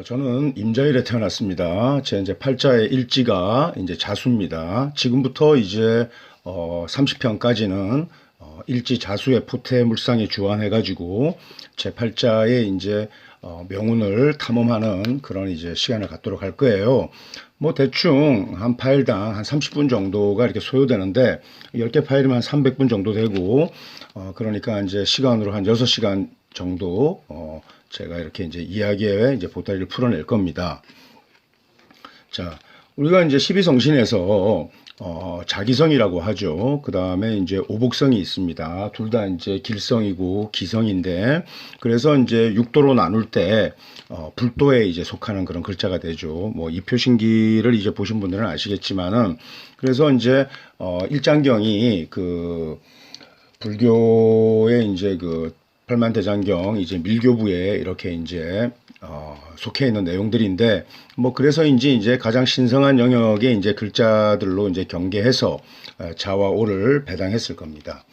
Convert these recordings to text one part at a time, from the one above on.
자, 저는 임자일에 태어났습니다. 제 이제 팔자의 일지가 이제 자수입니다. 지금부터 이제 어 30평까지는 어 일지 자수의 포태 물상에 주안해 가지고 제 팔자에 이제 어 명운을 탐험하는 그런 이제 시간을 갖도록 할 거예요. 뭐 대충 한 파일당 한 30분 정도가 이렇게 소요되는데 10개 파일이면 한 300분 정도 되고 어 그러니까 이제 시간으로 한 6시간 정도 어 제가 이렇게 이제 이야기에 이제 보따리를 풀어낼 겁니다. 자, 우리가 이제 12성신에서 어, 자기성이라고 하죠. 그 다음에 이제 오복성이 있습니다. 둘 다 이제 길성이고 기성인데, 그래서 이제 육도로 나눌 때, 어, 불도에 이제 속하는 그런 글자가 되죠. 뭐, 이 표신기를 이제 보신 분들은 아시겠지만은, 그래서 이제, 어, 일장경이 그, 불교의 이제 그 팔만 대장경 이제 밀교부에 이렇게 이제 어, 속해 있는 내용들인데 뭐 그래서인지 이제 가장 신성한 영역의 이제 글자들로 이제 경계해서 어, 자와 오를 배당했을 겁니다.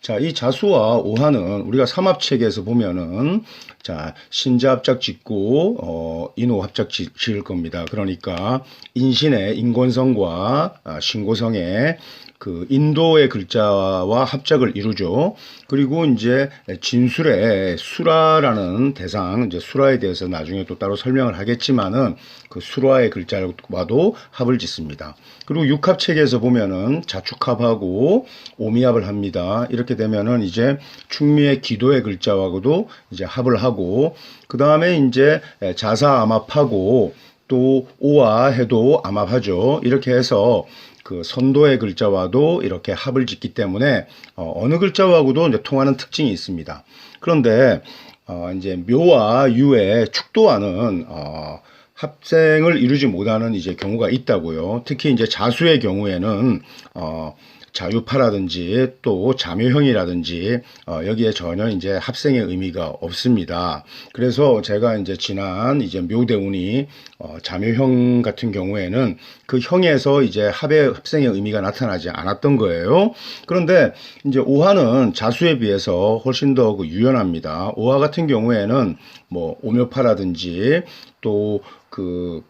자, 이 자수와 오하는 우리가 삼합책에서 보면은 자, 신자 합작 짓고 어, 인호 합작 지, 지을 겁니다. 그러니까 인신의 인권성과 아, 신고성의 그 인도의 글자와 합작을 이루죠. 그리고 이제 진술의 수라라는 대상, 이제 수라에 대해서 나중에 또 따로 설명을 하겠지만은 그 수라의 글자와도 합을 짓습니다. 그리고 육합 책에서 보면은 자축합하고 오미합을 합니다. 이렇게 되면은 이제 충미의 기도의 글자하고도 이제 합을 하고 그 다음에 이제 자사 암합하고 또 오와 해도 암합하죠. 이렇게 해서 그 선도의 글자와도 이렇게 합을 짓기 때문에 어, 느 글자하고도 이제 통하는 특징이 있습니다. 그런데 어, 이제 묘와 유의 축도와는 어, 합생을 이루지 못하는 이제 경우가 있다고요. 특히 이제 자수의 경우에는 어, 자유파라든지 또 자묘형이라든지 어, 여기에 전혀 이제 합생의 의미가 없습니다. 그래서 제가 이제 지난 이제 묘대운이 어, 자묘형 같은 경우에는 그 형에서 이제 합의 합생의 의미가 나타나지 않았던 거예요. 그런데 이제 오화는 자수에 비해서 훨씬 더 그 유연합니다. 오화 같은 경우에는 뭐 오묘파라든지 또그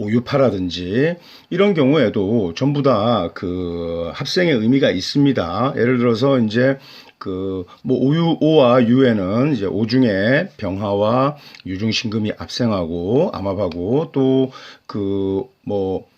오유파라든지 이런 경우에도 전부 다 그 합생의 의미가 있습니다. 예를 들어서 이제 그 뭐 오유 오와 유에는 이제 오중에 병하와 유중신금이 합생하고 암합하고 또 그뭐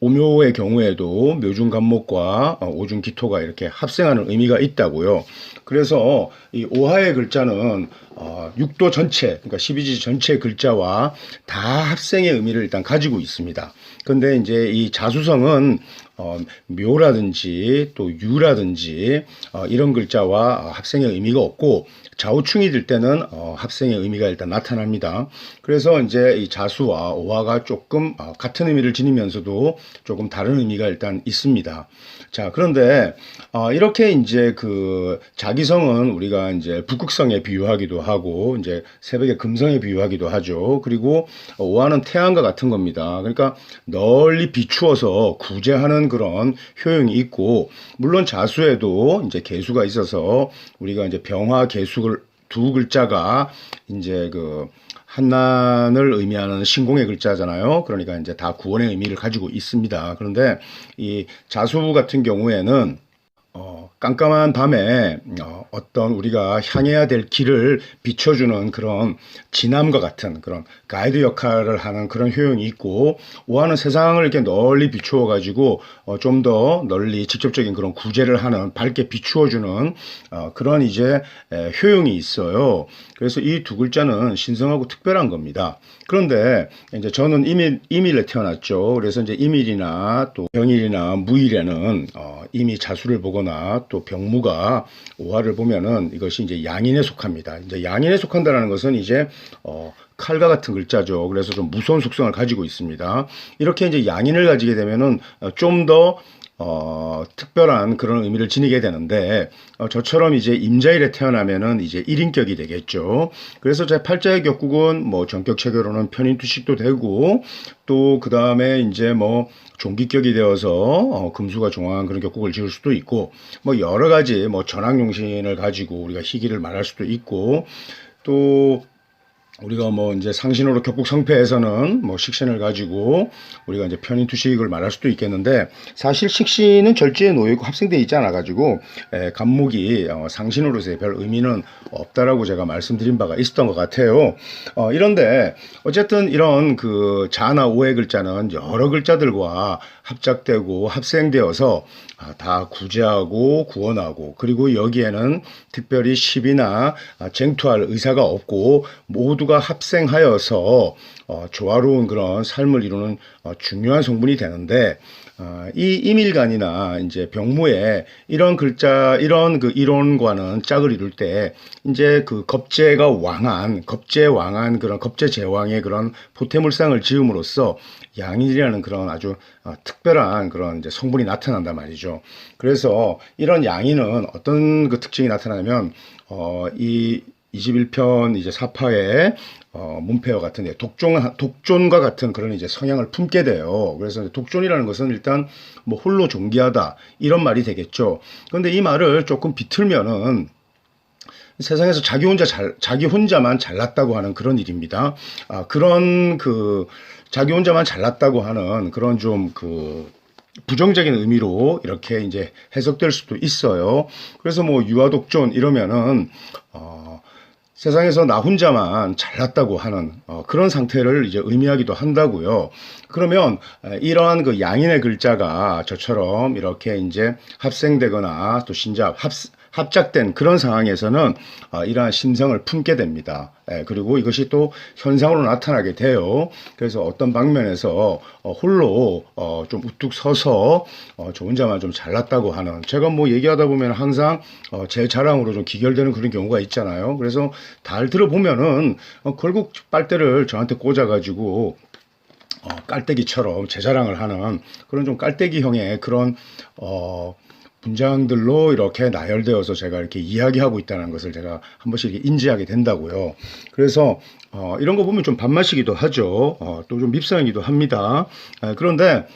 오묘의 경우에도 묘중 간목과 어, 오중 기토가 이렇게 합생하는 의미가 있다고요. 그래서 이 오하의 글자는 어, 육도 전체, 그러니까 12지 전체 글자와 다 합생의 의미를 일단 가지고 있습니다. 근데 이제 이 자수성은 어, 묘라든지 또 유라든지 어, 이런 글자와 합생의 의미가 없고 좌우충이 될 때는 어, 합생의 의미가 일단 나타납니다. 그래서 이제 이 자수와 오화가 조금 어, 같은 의미를 지니면서도 조금 다른 의미가 일단 있습니다. 자 그런데 어, 이렇게 이제 그 자기성은 우리가 이제 북극성에 비유하기도 하고 이제 새벽의 금성에 비유하기도 하죠. 그리고 오화는 태양과 같은 겁니다. 그러니까 널리 비추어서 구제하는 그런 효용이 있고 물론 자수에도 이제 개수가 있어서 우리가 이제 병화 개수를 두 글자가 이제 그 한난을 의미하는 신공의 글자잖아요. 그러니까 이제 다 구원의 의미를 가지고 있습니다. 그런데 이 자수 같은 경우에는 어, 깜깜한 밤에 어, 어떤 우리가 향해야 될 길을 비춰주는 그런 진함과 같은 그런 가이드 역할을 하는 그런 효용이 있고 오하는 세상을 이렇게 널리 비추어 가지고 어, 좀더 널리 직접적인 그런 구제를 하는 밝게 비추어 주는 어, 그런 이제 에, 효용이 있어요. 그래서 이 두 글자는 신성하고 특별한 겁니다. 그런데 이제 저는 이밀, 이밀에 태어났죠. 그래서 이제 이밀이나 또 병일이나 무일에는 어, 이미 자수를 보거나 또 병무가 오화를 보면은 이것이 이제 양인에 속합니다. 이제 양인에 속한다는 것은 이제 어, 칼과 같은 글자죠. 그래서 좀 무서운 속성을 가지고 있습니다. 이렇게 이제 양인을 가지게 되면은 어, 좀더 어, 특별한 그런 의미를 지니게 되는데, 어, 저처럼 이제 임자일에 태어나면은 이제 1인격이 되겠죠. 그래서 제 팔자의 격국은 뭐 전격 체계로는 편인투식도 되고, 또 그 다음에 이제 뭐 종기격이 되어서 어, 금수가 종황한 그런 격국을 지을 수도 있고, 뭐 여러 가지 뭐 전황용신을 가지고 우리가 희기를 말할 수도 있고, 또 우리가 뭐 이제 상신호로 격국 성패에서는 뭐 식신을 가지고 우리가 이제 편인 투식을 말할 수도 있겠는데 사실 식신은 절제에 있고 합생돼 있지 않아 가지고 간목이 어, 상신호로서의 별 의미는 없다라고 제가 말씀드린 바가 있었던 것 같아요. 어, 이런데 어쨌든 이런 그 자나 오의 글자는 여러 글자들과 합작되고 합생되어서 아, 다 구제하고 구원하고 그리고 여기에는 특별히 시비나 아, 쟁투할 의사가 없고 모두 가 합생하여서 어, 조화로운 그런 삶을 이루는 어, 중요한 성분이 되는데 어, 이 이밀간이나 이제 병무에 이런 글자 이런 그 이론과는 짝을 이룰 때 이제 그 겁재가 왕한 겁재 왕한 그런 겁재 제왕의 그런 포태물상을 지음으로써 양인이라는 그런 아주 어, 특별한 그런 이제 성분이 나타난단 말이죠. 그래서 이런 양인은 어떤 그 특징이 나타나냐면 어, 이 21편 이제 사파의 어, 문패와 같은 데 독종 독존과 같은 그런 이제 성향을 품게 돼요. 그래서 독존이라는 것은 일단 뭐 홀로 존귀하다 이런 말이 되겠죠. 그런데 이 말을 조금 비틀면은 세상에서 자기 혼자 잘, 자기 혼자만 잘났다고 하는 그런 일입니다. 아, 그런 그, 자기 혼자만 잘났다고 하는 그런 좀 그, 부정적인 의미로 이렇게 이제 해석될 수도 있어요. 그래서 뭐 유아독존 이러면은, 어, 세상에서 나 혼자만 잘났다고 하는 어, 그런 상태를 이제 의미하기도 한다고요. 그러면 이러한 그 양인의 글자가 저처럼 이렇게 이제 합생되거나 또 신잡 합 합작된 그런 상황에서는 어, 이러한 심성을 품게 됩니다. 예, 그리고 이것이 또 현상으로 나타나게 돼요. 그래서 어떤 방면에서 어, 홀로 어, 좀 우뚝 서서 어, 저 혼자만 좀 잘났다고 하는 제가 뭐 얘기하다 보면 항상 어, 제 자랑으로 좀 기결되는 그런 경우가 있잖아요. 그래서 달 들어보면은 어, 결국 빨대를 저한테 꽂아가지고 어, 깔때기처럼 제 자랑을 하는 그런 좀 깔때기형의 그런 어, 분장들로 이렇게 나열되어서 제가 이렇게 이야기하고 있다는 것을 제가 한 번씩 인지하게 된다고요. 그래서 어, 이런 거 보면 좀 반맛이기도 하죠. 어, 또 좀 밉상이기도 합니다. 아, 그런데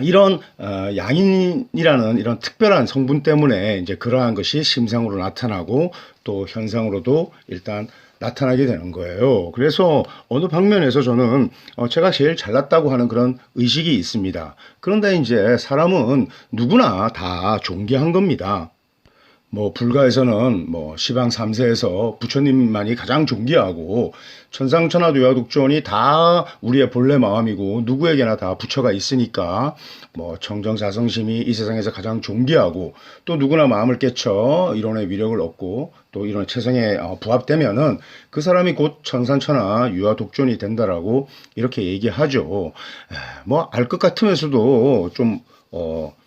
이런 어, 양인이라는 이런 특별한 성분 때문에 이제 그러한 것이 심상으로 나타나고 또 현상으로도 일단 나타나게 되는 거예요. 그래서 어느 방면에서 저는 어, 제가 제일 잘났다고 하는 그런 의식이 있습니다. 그런데 이제 사람은 누구나 다 존귀한 겁니다. 뭐 불가에서는 뭐 시방 3세에서 부처님만이 가장 존귀하고 천상천하두야독존이 다 우리의 본래 마음이고 누구에게나 다 부처가 있으니까 뭐 청정자성심이 이 세상에서 가장 존귀하고 또 누구나 마음을 깨쳐 이론의 위력을 얻고 또 이런 체성에 어, 부합되면은 그 사람이 곧 천산천하 유아독존이 된다라고 이렇게 얘기하죠. 뭐 알 것 같으면서도 좀 어.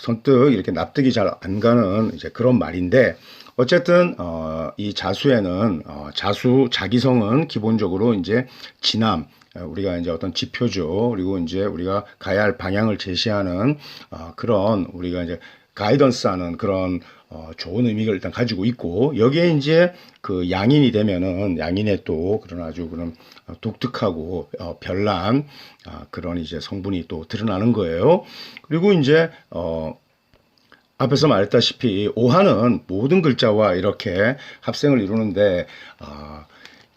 선뜻 이렇게 납득이 잘 안 가는 이제 그런 말인데 어쨌든 어, 이 자수에는 어, 자수 자기성은 기본적으로 이제 진함 우리가 이제 어떤 지표죠. 그리고 이제 우리가 가야 할 방향을 제시하는 어, 그런 우리가 이제 가이던스하는 그런 어, 좋은 의미를 일단 가지고 있고 여기에 이제 그 양인이 되면은 양인의 또 그런 아주 그런 독특하고 어, 별난 아, 그런 이제 성분이 또 드러나는 거예요. 그리고 이제 어 앞에서 말했다시피 오하는 모든 글자와 이렇게 합생을 이루는데 어,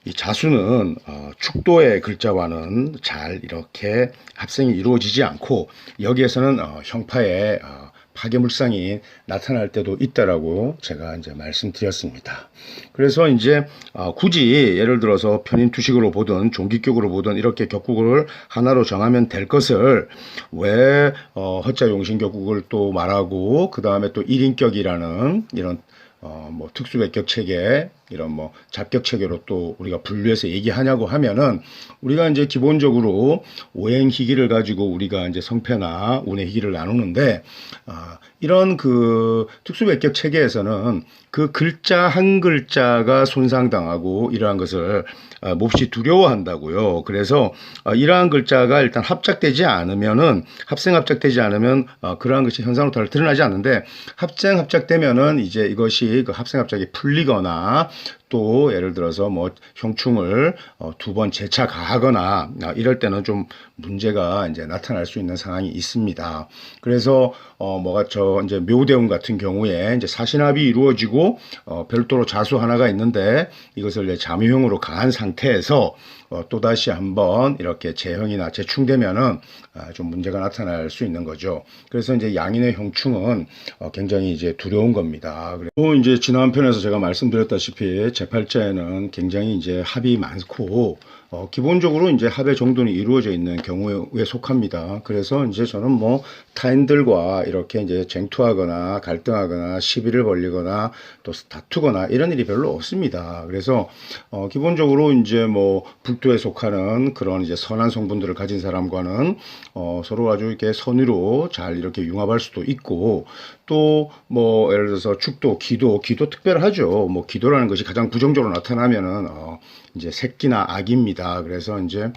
이 자수는 어, 축도의 글자와는 잘 이렇게 합생이 이루어지지 않고 여기에서는 어, 형파의 어, 파괴물상이 나타날 때도 있다라고 제가 이제 말씀드렸습니다. 그래서 이제 어, 굳이 예를 들어서 편인 투식으로 보든 종기격으로 보든 이렇게 격국을 하나로 정하면 될 것을 왜 어, 허자 용신 격국을 또 말하고 그 다음에 또 1인격이라는 이런 어, 뭐 특수 백격 체계 이런 뭐 잡격 체계로 또 우리가 분류해서 얘기하냐고 하면은 우리가 이제 기본적으로 오행 희기를 가지고 우리가 이제 성패나 운의 희기를 나누는데 아, 이런 그 특수 백격 체계에서는 그 글자 한 글자가 손상당하고 이러한 것을 아, 몹시 두려워한다고요. 그래서 아, 이러한 글자가 일단 합작되지 않으면은 합생 합작되지 않으면 아, 그러한 것이 현상으로 잘 드러나지 않는데 합생 합작되면은 이제 이것이 그 합생 합작이 풀리거나 또 예를 들어서 뭐 형충을 어, 두번 재차 가하거나 아, 이럴 때는 좀 문제가 이제 나타날 수 있는 상황이 있습니다. 그래서 어 뭐가 저 이제 묘대운 같은 경우에 이제 사신합이 이루어지고 어 별도로 자수 하나가 있는데 이것을 이제 잠유형으로 가한 상태에서 어, 또다시 한번 이렇게 재형이나 재충되면은 아, 좀 문제가 나타날 수 있는 거죠. 그래서 이제 양인의 형충은 어, 굉장히 이제 두려운 겁니다. 그리고 이제 지난 편에서 제가 말씀드렸다시피 제팔자에는 굉장히 이제 합이 많고 어, 기본적으로 이제 합의 정도는 이루어져 있는 경우에 속합니다. 그래서 이제 저는 뭐 타인들과 이렇게 이제 쟁투하거나 갈등하거나 시비를 벌리거나 또 다투거나 이런 일이 별로 없습니다. 그래서 어, 기본적으로 이제 뭐 불도에 속하는 그런 이제 선한 성분들을 가진 사람과는 어, 서로 아주 이렇게 선의로 잘 이렇게 융합할 수도 있고 또 뭐 예를 들어서 축도, 기도, 기도 특별하죠. 뭐 기도라는 것이 가장 부정적으로 나타나면은 어, 이제 새끼나 악입니다. 그래서 이제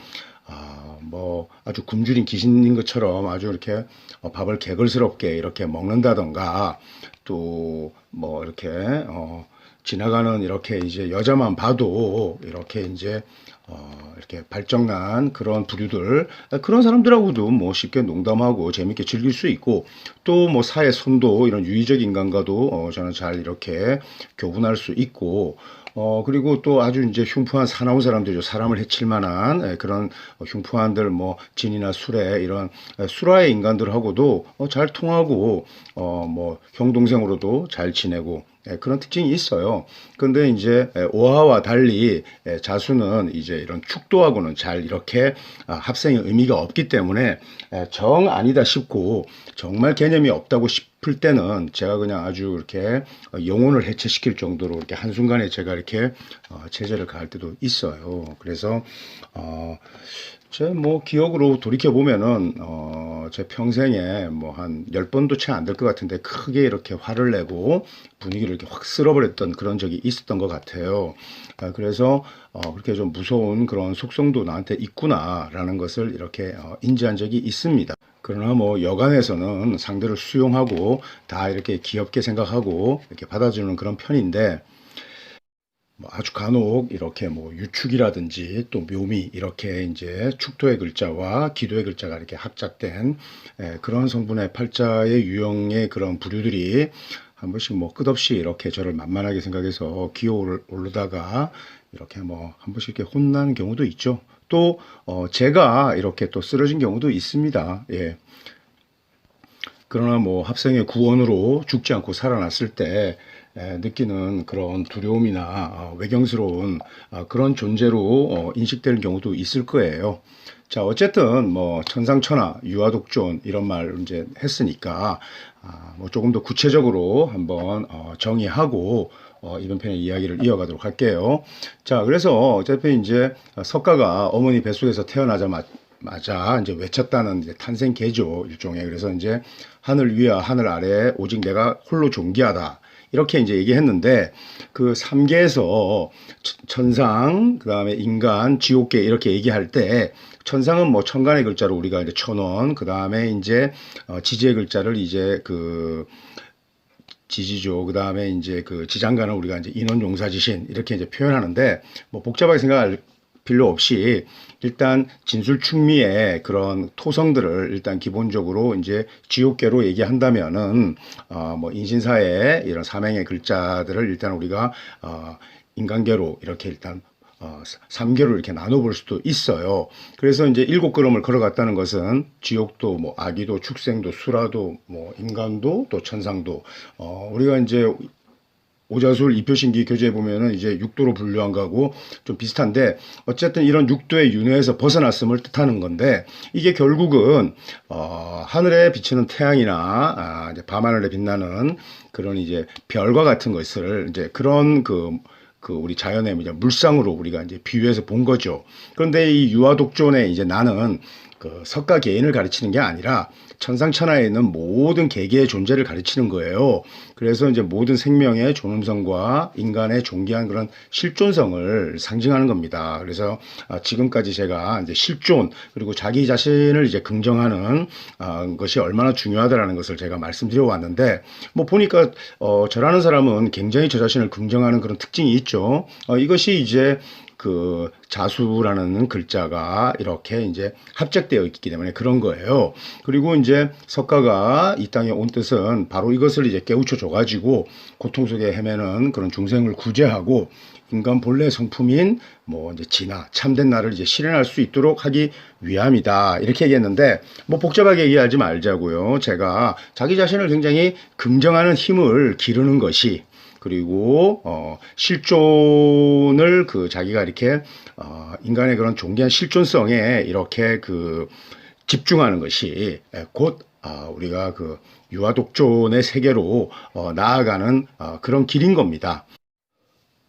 아, 뭐 아주 굶주린 귀신인 것처럼 아주 이렇게 어, 밥을 개걸스럽게 이렇게 먹는다던가 또 뭐 이렇게 어, 지나가는 이렇게 이제 여자만 봐도 이렇게 이제 어, 이렇게 발정난 그런 부류들 그런 사람들하고도 뭐 쉽게 농담하고 재밌게 즐길 수 있고 또 뭐 사회 선도 이런 유의적 인간과도 어, 저는 잘 이렇게 교분할 수 있고 어, 그리고 또 아주 이제 흉포한 사나운 사람들이죠. 사람을 해칠 만한 예, 그런 흉포한들, 뭐, 진이나 술에 이런 예, 술화의 인간들하고도 어, 잘 통하고, 어, 뭐, 형, 동생으로도 잘 지내고, 예, 그런 특징이 있어요. 근데 이제 예, 오하와 달리 예, 자수는 이제 이런 축도하고는 잘 이렇게 아, 합생의 의미가 없기 때문에 예, 정 아니다 싶고 정말 개념이 없다고 싶을 때는 제가 그냥 아주 이렇게 어, 영혼을 해체시킬 정도로 이렇게 한순간에 제가 이렇게 어, 체제를 가할 때도 있어요. 그래서 어, 제뭐 기억으로 돌이켜 보면은 어, 제 평생에 뭐한열 번도 채 안 될 것 같은데 크게 이렇게 화를 내고 분위기를 이렇게 확 쓸어버렸던 그런 적이 있었던 것 같아요. 아, 그래서 어, 그렇게 좀 무서운 그런 속성도 나한테 있구나라는 것을 이렇게 어, 인지한 적이 있습니다. 그러나 뭐 여간에서는 상대를 수용하고 다 이렇게 귀엽게 생각하고 이렇게 받아주는 그런 편인데 뭐 아주 간혹 이렇게 뭐 유축이라든지 또 묘미 이렇게 이제 축도의 글자와 기도의 글자가 이렇게 합작된 예, 그런 성분의 팔자의 유형의 그런 부류들이 한 번씩 뭐 끝없이 이렇게 저를 만만하게 생각해서 기어 오르다가 이렇게 뭐 한 번씩 이렇게 혼나는 경우도 있죠. 또 어, 제가 이렇게 또 쓰러진 경우도 있습니다. 예. 그러나 뭐 합생의 구원으로 죽지 않고 살아났을 때 에, 느끼는 그런 두려움이나 어, 외경스러운 어, 그런 존재로 어, 인식되는 경우도 있을 거예요. 자, 어쨌든 뭐 천상천하, 유아독존 이런 말 이제 했으니까 아, 뭐 조금 더 구체적으로 한번 어, 정의하고 어, 이번 편의 이야기를 이어가도록 할게요. 자, 그래서 어차피 이제 석가가 어머니 뱃속에서 태어나자마자 이제 외쳤다는 이제 탄생 계죠 일종의 그래서 이제 하늘 위와 하늘 아래 오직 내가 홀로 존귀하다 이렇게 이제 얘기했는데 그 3계에서 천상 그다음에 인간 지옥계 이렇게 얘기할 때 천상은 뭐 천간의 글자로 우리가 이제 천원 그다음에 이제 어, 지지의 글자를 이제 그 지지죠. 그 다음에 이제 그 지장간을 우리가 이제 인원 용사 지신 이렇게 이제 표현하는데 뭐 복잡하게 생각할 필요 없이 일단 진술 충미의 그런 토성들을 일단 기본적으로 이제 지옥계로 얘기한다면은 어 뭐 인신사의 이런 사명의 글자들을 일단 우리가 어 인간계로 이렇게 일단 어, 3개로 이렇게 나눠볼 수도 있어요. 그래서 이제 일곱 걸음을 걸어갔다는 것은 지옥도, 뭐, 아기도, 축생도, 수라도, 뭐, 인간도, 또 천상도, 어, 우리가 이제 오자술 이표신기 교재에 보면은 이제 육도로 분류한 거하고 좀 비슷한데 어쨌든 이런 육도의 윤회에서 벗어났음을 뜻하는 건데 이게 결국은 어 하늘에 비치는 태양이나 아 이제 밤하늘에 빛나는 그런 이제 별과 같은 것을 이제 그런 그그 우리 자연의 이제 물상으로 우리가 이제 비유해서 본 거죠. 그런데 이 유아독존에 이제 나는 그 석가 개인을 가르치는 게 아니라 천상천하에 있는 모든 개개의 존재를 가르치는 거예요. 그래서 이제 모든 생명의 존엄성과 인간의 존귀한 그런 실존성을 상징하는 겁니다. 그래서 아, 지금까지 제가 이제 실존 그리고 자기 자신을 이제 긍정하는 아, 것이 얼마나 중요하다라는 것을 제가 말씀드려 왔는데 뭐 보니까 어, 저라는 사람은 굉장히 저 자신을 긍정하는 그런 특징이 있죠. 어, 이것이 이제 그 자수라는 글자가 이렇게 이제 합작되어 있기 때문에 그런 거예요. 그리고 이제 석가가 이 땅에 온 뜻은 바로 이것을 이제 깨우쳐 줘 가지고 고통 속에 헤매는 그런 중생을 구제하고 인간 본래 성품인 뭐 이제 진화 참된 나를 이제 실현할 수 있도록 하기 위함이다 이렇게 얘기했는데 뭐 복잡하게 얘기하지 말자고요. 제가 자기 자신을 굉장히 긍정하는 힘을 기르는 것이 그리고 어, 실존을 그 자기가 이렇게 어, 인간의 그런 존귀한 실존성에 이렇게 그 집중하는 것이 예, 곧 아, 우리가 그 유아독존의 세계로 어, 나아가는 어, 그런 길인 겁니다.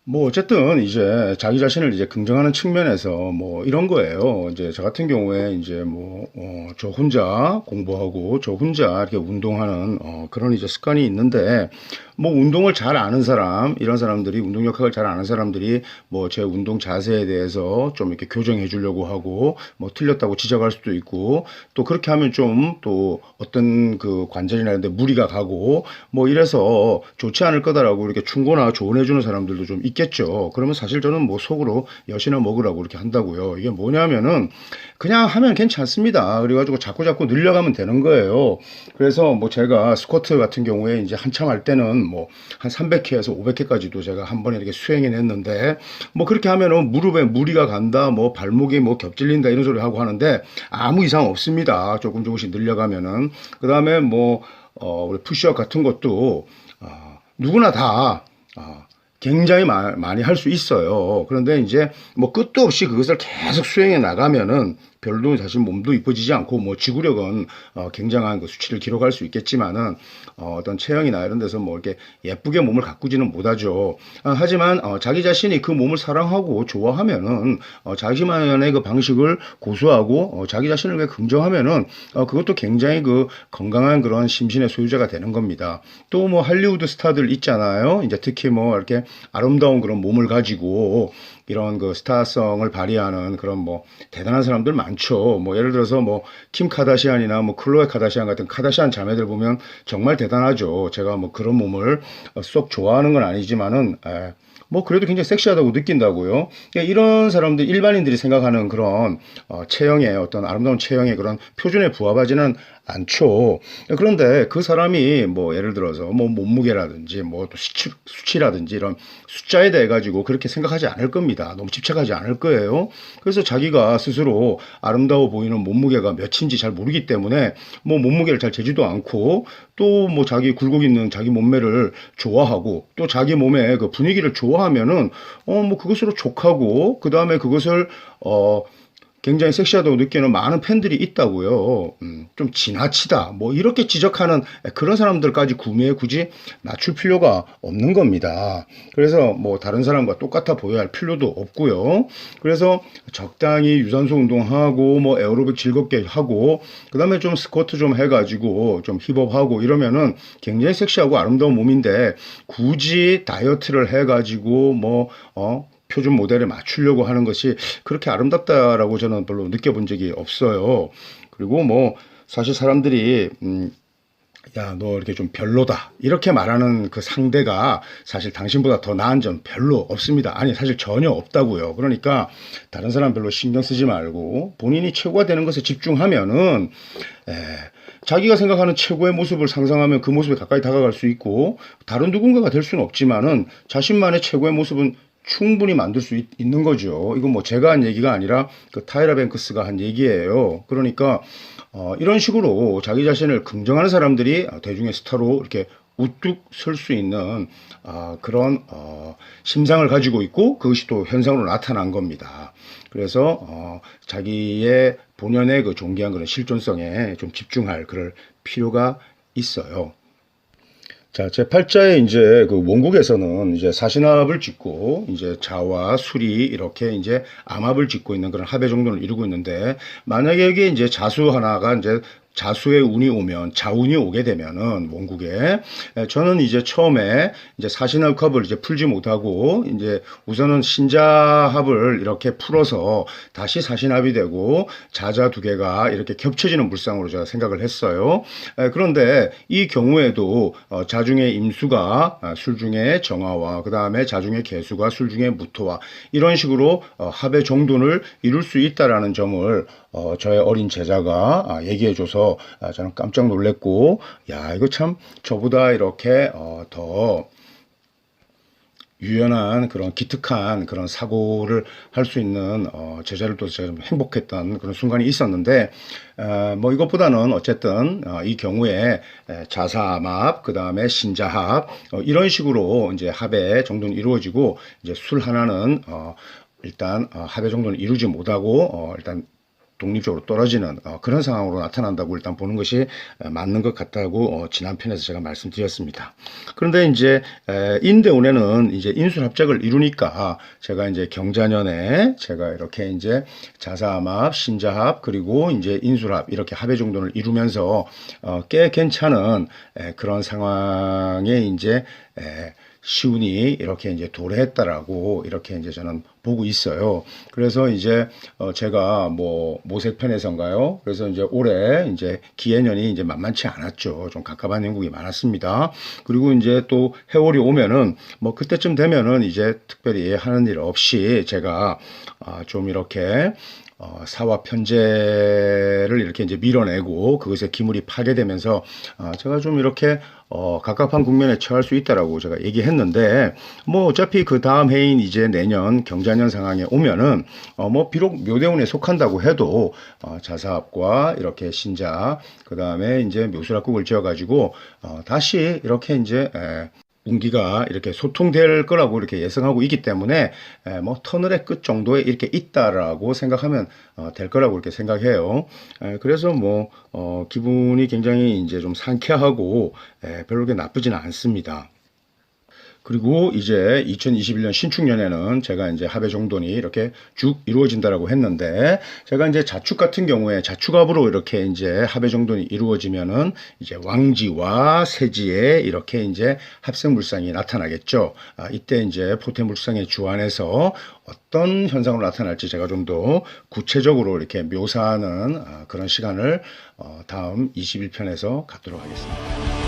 뭐 어쨌든 이제 자기 자신을 이제 긍정하는 측면에서 뭐 이런 거예요. 이제 저 같은 경우에 이제 뭐 어, 저 혼자 공부하고 저 혼자 이렇게 운동하는 어, 그런 이제 습관이 있는데 뭐 운동을 잘 아는 사람 이런 사람들이 운동 역학을 잘 아는 사람들이 뭐 제 운동 자세에 대해서 좀 이렇게 교정해 주려고 하고 뭐 틀렸다고 지적할 수도 있고 또 그렇게 하면 좀 또 어떤 그 관절이나 이런 데 무리가 가고 뭐 이래서 좋지 않을 거다라고 이렇게 충고나 조언해 주는 사람들도 좀 있 겠죠. 그러면 사실 저는 뭐 속으로 여시나 먹으라고 이렇게 한다고요. 이게 뭐냐면은 그냥 하면 괜찮습니다. 그래가지고 자꾸 자꾸 늘려가면 되는 거예요. 그래서 뭐 제가 스쿼트 같은 경우에 이제 한참 할 때는 뭐 한 300회에서 500회까지도 제가 한 번에 이렇게 수행해 냈는데 뭐 그렇게 하면은 무릎에 무리가 간다, 뭐 발목이 뭐 겹질린다 이런 소리 하고 하는데 아무 이상 없습니다. 조금 조금씩 늘려가면은 그 다음에 뭐 어, 우리 푸시업 같은 것도 어, 누구나 다 어, 굉장히 마- 많이 할 수 있어요. 그런데 이제 뭐 끝도 없이 그것을 계속 수행해 나가면은 별로 사실 몸도 이뻐지지 않고 뭐 지구력은 어, 굉장한 그 수치를 기록할 수 있겠지만은 어, 어떤 체형이나 이런 데서 뭐 이렇게 예쁘게 몸을 가꾸지는 못하죠. 아, 하지만 어, 자기 자신이 그 몸을 사랑하고 좋아하면은 어, 자기만의 그 방식을 고수하고 어, 자기 자신을 왜 긍정하면은 어, 그것도 굉장히 그 건강한 그런 심신의 소유자가 되는 겁니다. 또 뭐 할리우드 스타들 있잖아요. 이제 특히 뭐 이렇게 아름다운 그런 몸을 가지고 이런 그 스타성을 발휘하는 그런 뭐 대단한 사람들 많 죠. 뭐 예를 들어서 뭐 킴 카다시안이나 뭐 클로에 카다시안 같은 카다시안 자매들 보면 정말 대단하죠. 제가 뭐 그런 몸을 어, 쏙 좋아하는 건 아니지만은 에, 뭐 그래도 굉장히 섹시하다고 느낀다고요. 그러니까 이런 사람들 일반인들이 생각하는 그런 어, 체형의 어떤 아름다운 체형의 그런 표준에 부합하지는 않죠. 그런데 그 사람이 뭐 예를 들어서 뭐 몸무게라든지 뭐또 수치, 수치라든지 이런 숫자에 대해 가지고 그렇게 생각하지 않을 겁니다. 너무 집착하지 않을 거예요. 그래서 자기가 스스로 아름다워 보이는 몸무게가 몇인지 잘 모르기 때문에 뭐 몸무게를 잘 재지도 않고 또 뭐 자기 굴곡 있는 자기 몸매를 좋아하고 또 자기 몸의 그 분위기를 좋아하면은 어 뭐 그것으로 족하고 그 다음에 그것을 어 굉장히 섹시하다고 느끼는 많은 팬들이 있다고요. 음, 좀 지나치다. 뭐 이렇게 지적하는 그런 사람들까지 구매에 굳이 맞출 필요가 없는 겁니다. 그래서 뭐 다른 사람과 똑같아 보여야 할 필요도 없고요. 그래서 적당히 유산소 운동하고 뭐 에어로빅 즐겁게 하고 그다음에 좀 스쿼트 좀 해가지고 좀 힙업하고 이러면은 굉장히 섹시하고 아름다운 몸인데 굳이 다이어트를 해가지고 뭐 어. 표준 모델에 맞추려고 하는 것이 그렇게 아름답다라고 저는 별로 느껴본 적이 없어요. 그리고 뭐 사실 사람들이 음, 야, 너 이렇게 좀 별로다. 이렇게 말하는 그 상대가 사실 당신보다 더 나은 점 별로 없습니다. 아니, 사실 전혀 없다고요. 그러니까 다른 사람 별로 신경 쓰지 말고 본인이 최고가 되는 것에 집중하면은 에, 자기가 생각하는 최고의 모습을 상상하면 그 모습에 가까이 다가갈 수 있고 다른 누군가가 될 수는 없지만은 자신만의 최고의 모습은 충분히 만들 수 있, 는 거죠. 이건 뭐 제가 한 얘기가 아니라 그 타이라 뱅크스가 한 얘기예요. 그러니까 어, 이런 식으로 자기 자신을 긍정하는 사람들이 대중의 스타로 이렇게 우뚝 설 수 있는 아, 그런 어, 심상을 가지고 있고 그것이 또 현상으로 나타난 겁니다. 그래서 어, 자기의 본연의 그 존귀한 그런 실존성에 좀 집중할 그럴 필요가 있어요. 자, 제 팔자에 이제 그 원국에서는 이제 사신합을 짓고 이제 자와 술이 이렇게 이제 암합을 짓고 있는 그런 합의 정도를 이루고 있는데 만약에 여기에 이제 자수 하나가 이제 자수의 운이 오면 자운이 오게 되면은 원국에 에, 저는 이제 처음에 이제 사신합을 이제 풀지 못하고 이제 우선은 신자합을 이렇게 풀어서 다시 사신합이 되고 자자 두 개가 이렇게 겹쳐지는 물상으로 제가 생각을 했어요. 에, 그런데 이 경우에도 어, 자중의 임수가 아, 술중의 정화와 그 다음에 자중의 개수가 술중의 무토와 이런 식으로 어, 합의 정돈을 이룰 수 있다라는 점을 어, 저의 어린 제자가 아, 얘기해줘서 아, 저는 깜짝 놀랐고 야 이거 참 저보다 이렇게 어, 더 유연한 그런 기특한 그런 사고를 할 수 있는 어, 제자를 또 제가 좀 행복했던 그런 순간이 있었는데 어, 뭐 이것보다는 어쨌든 어, 이 경우에 에, 자사합 그 다음에 신자합 어, 이런 식으로 이제 합의 정도는 이루어지고 이제 술 하나는 어, 일단 어, 합의 정도는 이루지 못하고 어, 일단 독립적으로 떨어지는 어, 그런 상황으로 나타난다고 일단 보는 것이 에, 맞는 것 같다고 어, 지난 편에서 제가 말씀드렸습니다. 그런데 이제 에, 인대운에는 이제 인술합작을 이루니까 제가 이제 경자년에 제가 이렇게 이제 자사합, 신자합 그리고 이제 인술합 이렇게 합의 정도를 이루면서 어, 꽤 괜찮은 에, 그런 상황에 이제 에, 시운이 이렇게 이제 도래했다라고 이렇게 이제 저는 보고 있어요. 그래서 이제 어 제가 뭐 모색편에선가요. 그래서 이제 올해 이제 기해년이 이제 만만치 않았죠. 좀 갑갑한 행국이 많았습니다. 그리고 이제 또 해월이 오면은 뭐 그때쯤 되면은 이제 특별히 하는 일 없이 제가 아좀 이렇게 어, 사와 편제를 이렇게 이제 밀어내고 그것에 기물이 파괴되면서 어, 제가 좀 이렇게 어, 갑갑한 국면에 처할 수 있다라고 제가 얘기했는데 뭐 어차피 그 다음 해인 이제 내년 경자년 상황에 오면은 어, 뭐 비록 묘대운에 속한다고 해도 어, 자사합과 이렇게 신자 그 다음에 이제 묘술합국을 지어가지고 어, 다시 이렇게 이제 에, 운기가 이렇게 소통될 거라고 이렇게 예상하고 있기 때문에 에, 뭐 터널의 끝 정도에 이렇게 있다라고 생각하면 어, 될 거라고 이렇게 생각해요. 에, 그래서 뭐 어, 기분이 굉장히 이제 좀 상쾌하고 에, 별로 그렇게 나쁘지는 않습니다. 그리고 이제 2021년 신축년에는 제가 이제 합의 정돈이 이렇게 쭉 이루어진다라고 했는데 제가 이제 자축 같은 경우에 자축합으로 이렇게 이제 합의 정돈이 이루어지면은 이제 왕지와 세지에 이렇게 이제 합생물상이 나타나겠죠. 아, 이때 이제 포태 물상의 주안에서 어떤 현상으로 나타날지 제가 좀 더 구체적으로 이렇게 묘사하는 아, 그런 시간을 어, 다음 21편에서 갖도록 하겠습니다.